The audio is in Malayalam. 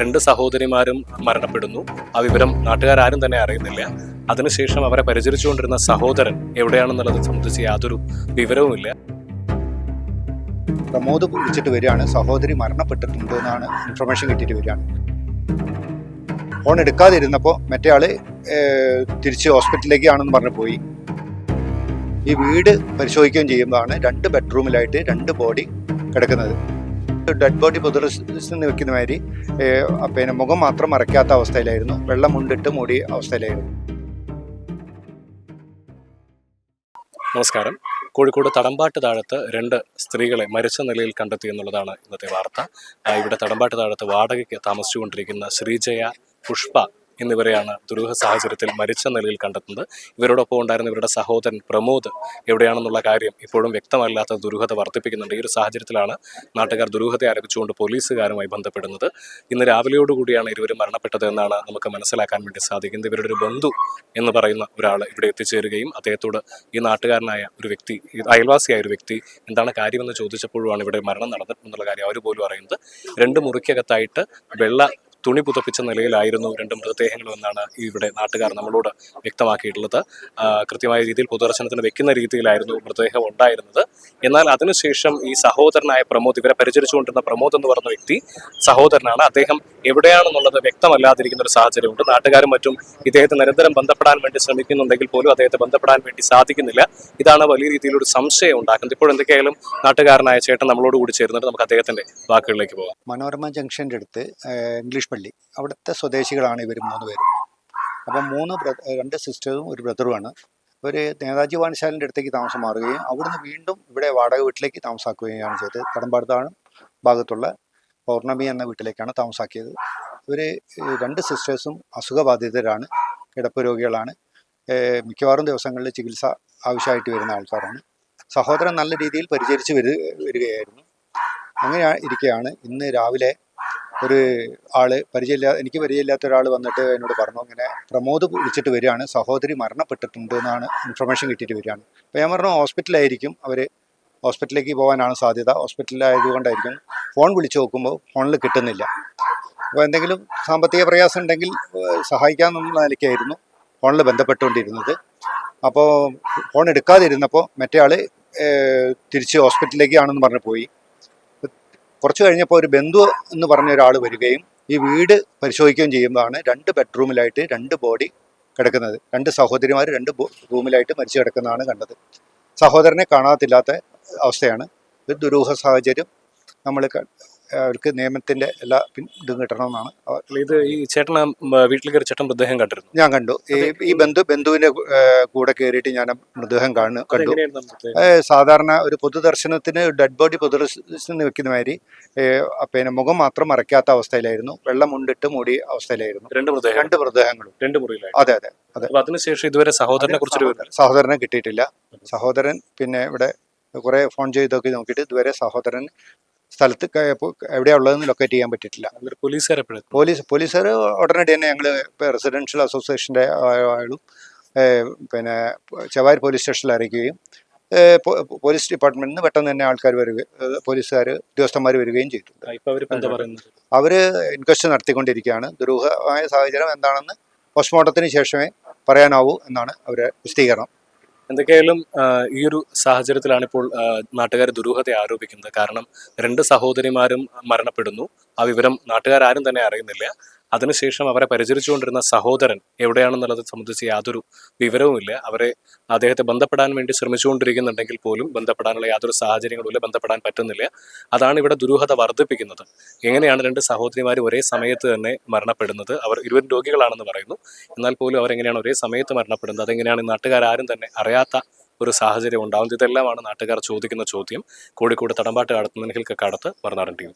രണ്ട് സഹോദരിമാരും മരണപ്പെടുന്നു. ആ വിവരം നാട്ടുകാരും തന്നെ അറിയുന്നില്ല. അതിനുശേഷം അവരെ പരിചരിച്ചുകൊണ്ടിരുന്ന സഹോദരൻ എവിടെയാണെന്നുള്ളത് സംബന്ധിച്ച് യാതൊരു വിവരവുമില്ല. പ്രമോദ് വിളിച്ചിട്ട് വരികയാണ്. സഹോദരി മരണപ്പെട്ടിട്ടുണ്ട് എന്നാണ് ഇൻഫർമേഷൻ കിട്ടിയിട്ട് വരികയാണ്. ഫോൺ എടുക്കാതിരുന്നപ്പോൾ മറ്റേ ആൾ തിരിച്ച് ഹോസ്പിറ്റലിലേക്കാണെന്ന് പറഞ്ഞു പോയി. ഈ വീട് പരിശോധിക്കുകയും ചെയ്യുമ്പോഴാണ് രണ്ട് ബെഡ്റൂമിലായിട്ട് രണ്ട് ബോഡി കിടക്കുന്നത്. ഡെഡ് ബോഡി പൊതുരസിന് വെക്കുന്ന മാതിരി പിന്നെ മുഖം മാത്രം മറയ്ക്കാത്ത അവസ്ഥയിലായിരുന്നു. വെള്ളം മുണ്ടിട്ട് മൂടിയ അവസ്ഥയിലായിരുന്നു. നമസ്കാരം. കോഴിക്കോട് തടമ്പാട്ട് താഴത്ത് രണ്ട് സ്ത്രീകളെ മരിച്ച നിലയിൽ കണ്ടെത്തി എന്നുള്ളതാണ് ഇന്നത്തെ വാർത്ത. ഇവിടെ തടമ്പാട്ട് താഴത്ത് വാടകയ്ക്ക് താമസിച്ചുകൊണ്ടിരിക്കുന്ന ശ്രീജയ പുഷ്പ എന്നിവരെയാണ് ദുരൂഹ സാഹചര്യത്തിൽ മരിച്ച നിലയിൽ കണ്ടെത്തുന്നത്. ഇവരോടൊപ്പം ഉണ്ടായിരുന്ന ഇവരുടെ സഹോദരൻ പ്രമോദ് എവിടെയാണെന്നുള്ള കാര്യം ഇപ്പോഴും വ്യക്തമല്ലാത്ത ദുരൂഹത വർദ്ധിപ്പിക്കുന്നുണ്ട്. ഈ ഒരു സാഹചര്യത്തിലാണ് നാട്ടുകാർ ദുരൂഹത ആരംഭിച്ചുകൊണ്ട് പോലീസുകാരുമായി ബന്ധപ്പെടുന്നത്. ഇന്ന് രാവിലെയോടുകൂടിയാണ് ഇരുവരും മരണപ്പെട്ടത് എന്നാണ് നമുക്ക് മനസ്സിലാക്കാൻ വേണ്ടി സാധിക്കുന്നത്. ഇവരുടെ ഒരു ബന്ധു എന്ന് പറയുന്ന ഒരാൾ ഇവിടെ എത്തിച്ചേരുകയും അദ്ദേഹത്തോട് ഈ നാട്ടുകാരനായ ഒരു വ്യക്തി അയൽവാസിയായ ഒരു വ്യക്തി എന്താണ് കാര്യമെന്ന് ചോദിച്ചപ്പോഴുമാണ് ഇവിടെ മരണം നടന്നിട്ടുണ്ടെന്നുള്ള കാര്യം അവർ പോലും അറിയുന്നത്. രണ്ട് മുറിക്കകത്തായിട്ട് വെള്ള തുണി പുതപ്പിച്ച നിലയിലായിരുന്നു രണ്ട് മൃതദേഹങ്ങളും എന്നാണ് ഇവിടെ നാട്ടുകാർ നമ്മളോട് വ്യക്തമാക്കിയിട്ടുള്ളത്. കൃത്യമായ രീതിയിൽ പൊതുദർശനത്തിന് വെക്കുന്ന രീതിയിലായിരുന്നു മൃതദേഹം ഉണ്ടായിരുന്നത്. എന്നാൽ അതിനുശേഷം ഈ സഹോദരനായ പ്രമോദ് ഇവരെ പരിചരിച്ചുകൊണ്ടിരുന്ന പ്രമോദ് എന്ന് പറഞ്ഞ വ്യക്തി സഹോദരനാണ്. അദ്ദേഹം എവിടെയാണെന്നുള്ളത് വ്യക്തമല്ലാതിരിക്കുന്ന ഒരു സാഹചര്യമുണ്ട്. നാട്ടുകാരും മറ്റും ഇദ്ദേഹത്തെ നിരന്തരം ബന്ധപ്പെടാൻ വേണ്ടി ശ്രമിക്കുന്നുണ്ടെങ്കിൽ പോലും അദ്ദേഹത്തെ ബന്ധപ്പെടാൻ വേണ്ടി സാധിക്കുന്നില്ല. ഇതാണ് വലിയ രീതിയിലൊരു സംശയം ഉണ്ടാക്കുന്നത്. ഇപ്പോൾ എന്തൊക്കെയായാലും നാട്ടുകാരനായ ചേട്ടൻ നമ്മളോട് കൂടി ചേരുന്നുണ്ട്. നമുക്ക് അദ്ദേഹത്തിന്റെ വാക്കുകളിലേക്ക് പോകാം. മനോരമ ജംഗ്ഷന്റെ അടുത്ത് ഇംഗ്ലീഷ് പള്ളി അവിടുത്തെ സ്വദേശികളാണ് ഇവർ മൂന്ന് പേരും. അപ്പം മൂന്ന് രണ്ട് സിസ്റ്റേഴ്സും ഒരു ബ്രദറുമാണ്. ഇവർ നേതാജി വാണിശാലിന്റെ അടുത്തേക്ക് താമസം മാറുകയും അവിടുന്ന് വീണ്ടും ഇവിടെ വാടക വീട്ടിലേക്ക് താമസാക്കുകയാണ് ചെയ്തത്. കടമ്പാടത്താണ് ഭാഗത്തുള്ള പൗർണമി എന്ന വീട്ടിലേക്കാണ് താമസാക്കിയത്. ഇവർ രണ്ട് സിസ്റ്റേഴ്സും അസുഖബാധിതരാണ്. കിടപ്പ് രോഗികളാണ്. മിക്കവാറും ദിവസങ്ങളിൽ ചികിത്സ ആവശ്യമായിട്ട് വരുന്ന ആൾക്കാരാണ്. സഹോദരൻ നല്ല രീതിയിൽ പരിചരിച്ച് വരു വരികയായിരുന്നു. അങ്ങനെ ഇരിക്കുകയാണ് ഇന്ന് രാവിലെ ഒരു ആൾ പരിചയമില്ലാ എനിക്ക് പരിചയമില്ലാത്ത ഒരാൾ വന്നിട്ട് എന്നോട് പറഞ്ഞു ഇങ്ങനെ പ്രമോദ് വിളിച്ചിട്ട് വരികയാണ് സഹോദരി മരണപ്പെട്ടിട്ടുണ്ട് എന്നാണ് ഇൻഫർമേഷൻ കിട്ടിയിട്ട് വരികയാണ്. അപ്പോൾ ഞാൻ പറഞ്ഞു ഹോസ്പിറ്റലായിരിക്കും അവർ ഹോസ്പിറ്റലിലേക്ക് പോകാനാണ് സാധ്യത ഹോസ്പിറ്റലായതുകൊണ്ടായിരിക്കും ഫോൺ വിളിച്ചു നോക്കുമ്പോൾ ഫോണിൽ കിട്ടുന്നില്ല. അപ്പോൾ എന്തെങ്കിലും സാമ്പത്തിക പ്രയാസം ഉണ്ടെങ്കിൽ സഹായിക്കാമെന്നുള്ള നിലയ്ക്കായിരുന്നു ഫോണിൽ ബന്ധപ്പെട്ടുകൊണ്ടിരുന്നത്. അപ്പോൾ ഫോൺ എടുക്കാതിരുന്നപ്പോൾ മറ്റേ ആൾ തിരിച്ച് ഹോസ്പിറ്റലിലേക്കാണെന്ന് പറഞ്ഞ് പോയി. കുറച്ച് കഴിഞ്ഞപ്പോൾ ഒരു ബന്ധു എന്ന് പറഞ്ഞ ഒരാൾ വരികയും ഈ വീട് പരിശോധിക്കുകയും ചെയ്യുമ്പോഴാണ് രണ്ട് ബെഡ്റൂമിലായിട്ട് രണ്ട് ബോഡി കിടക്കുന്നത്. രണ്ട് സഹോദരിമാർ രണ്ട് റൂമിലായിട്ട് മരിച്ചു കിടക്കുന്നതാണ് കണ്ടത്. സഹോദരനെ കാണാത്തില്ലാത്ത അവസ്ഥയാണ്. ഒരു ദുരൂഹ സാഹചര്യം നമ്മൾ അവർക്ക് നിയമത്തിന്റെ എല്ലാ പിൻ ഇതും കിട്ടണമെന്നാണ് ഇത് ഈ ചേട്ടൻ വീട്ടിൽ കയറി ചേട്ടൻ മൃതദേഹം കണ്ടിരുന്നു. ഞാൻ കണ്ടു. ഈ ബന്ധു ബന്ധുവിന്റെ കൂടെ കയറിയിട്ട് ഞാൻ മൃതദേഹം കാണു കണ്ടു. സാധാരണ ഒരു പൊതുദർശനത്തിന് ഡെഡ് ബോഡി പൊതുദർശനത്തിന് വെക്കുന്ന മാതിരി പിന്നെ മുഖം മാത്രം മറയ്ക്കാത്ത അവസ്ഥയിലായിരുന്നു. വെള്ളം ഉണ്ടിട്ട് മൂടിയ അവസ്ഥയിലായിരുന്നു. രണ്ട് മൃതദേഹം രണ്ട് മൃതദേഹങ്ങളും. രണ്ട് മുറിയിലായി അതെ അതെ അതെ. അതിനുശേഷം ഇതുവരെ സഹോദരനെ കുറിച്ച് സഹോദരനെ കിട്ടിയിട്ടില്ല. സഹോദരൻ പിന്നെ ഇവിടെ കുറെ ഫോൺ ചെയ്തൊക്കെ നോക്കിയിട്ട് ഇതുവരെ സഹോദരൻ സ്ഥലത്ത് എവിടെയാണ് ഉള്ളതെന്ന് ലൊക്കേറ്റ് ചെയ്യാൻ പറ്റിയിട്ടില്ല. പോലീസുകാർ പോലീസ് പോലീസുകാർ ഉടനടി തന്നെ ഞങ്ങൾ റെസിഡൻഷ്യൽ അസോസിയേഷന്റെ ആളും പിന്നെ ചവാർ പോലീസ് സ്റ്റേഷനിൽ അറിയിക്കുകയും പോലീസ് ഡിപ്പാർട്ട്മെന്റിൽ നിന്ന് പെട്ടെന്ന് തന്നെ ആൾക്കാർ വരിക പോലീസുകാർ ഉദ്യോഗസ്ഥന്മാർ വരികയും പറയുന്നത്? അവർ ഇൻക്വസ്റ്റ് നടത്തിക്കൊണ്ടിരിക്കുകയാണ്. ദുരൂഹമായ സാഹചര്യം എന്താണെന്ന് പോസ്റ്റ്മോർട്ടത്തിന് ശേഷമേ പറയാനാവൂ എന്നാണ് അവരുടെ വിശദീകരണം. എന്തൊക്കെയായാലും ഈ ഒരു സാഹചര്യത്തിലാണ് ഇപ്പോൾ നാട്ടുകാർ ദുരൂഹത ആരോപിക്കുന്നത്. കാരണം രണ്ട് സഹോദരിമാരും മരണപ്പെടുന്നു. ആ വിവരം നാട്ടുകാരും തന്നെ അറിയുന്നില്ല. അതിനുശേഷം അവരെ പരിചരിച്ചുകൊണ്ടിരുന്ന സഹോദരൻ എവിടെയാണെന്നുള്ളത് സംബന്ധിച്ച് യാതൊരു വിവരവുമില്ല. അവരെ അദ്ദേഹത്തെ ബന്ധപ്പെടാൻ വേണ്ടി ശ്രമിച്ചുകൊണ്ടിരിക്കുന്നുണ്ടെങ്കിൽ പോലും ബന്ധപ്പെടാനുള്ള യാതൊരു സാഹചര്യങ്ങളുമില്ല ബന്ധപ്പെടാൻ പറ്റുന്നില്ല. അതാണ് ഇവിടെ ദുരൂഹത വർദ്ധിപ്പിക്കുന്നത്. എങ്ങനെയാണ് രണ്ട് സഹോദരിമാർ ഒരേ സമയത്ത് തന്നെ മരണപ്പെടുന്നത്? അവർ ഇരുവരും രോഗികളാണെന്ന് പറയുന്നു. എന്നാൽ പോലും അവരെങ്ങനെയാണ് ഒരേ സമയത്ത് മരണപ്പെടുന്നത്? അതെങ്ങനെയാണ് നാട്ടുകാരും തന്നെ അറിയാത്ത ഒരു സാഹചര്യം ഉണ്ടാവുന്നത് ഇതെല്ലാമാണ് നാട്ടുകാർ ചോദിക്കുന്ന ചോദ്യം. കോഴിക്കോട് തടമ്പാട്ട് കടത്തുന്നതിൽ കടത്ത് മറുനാടൻ ടീം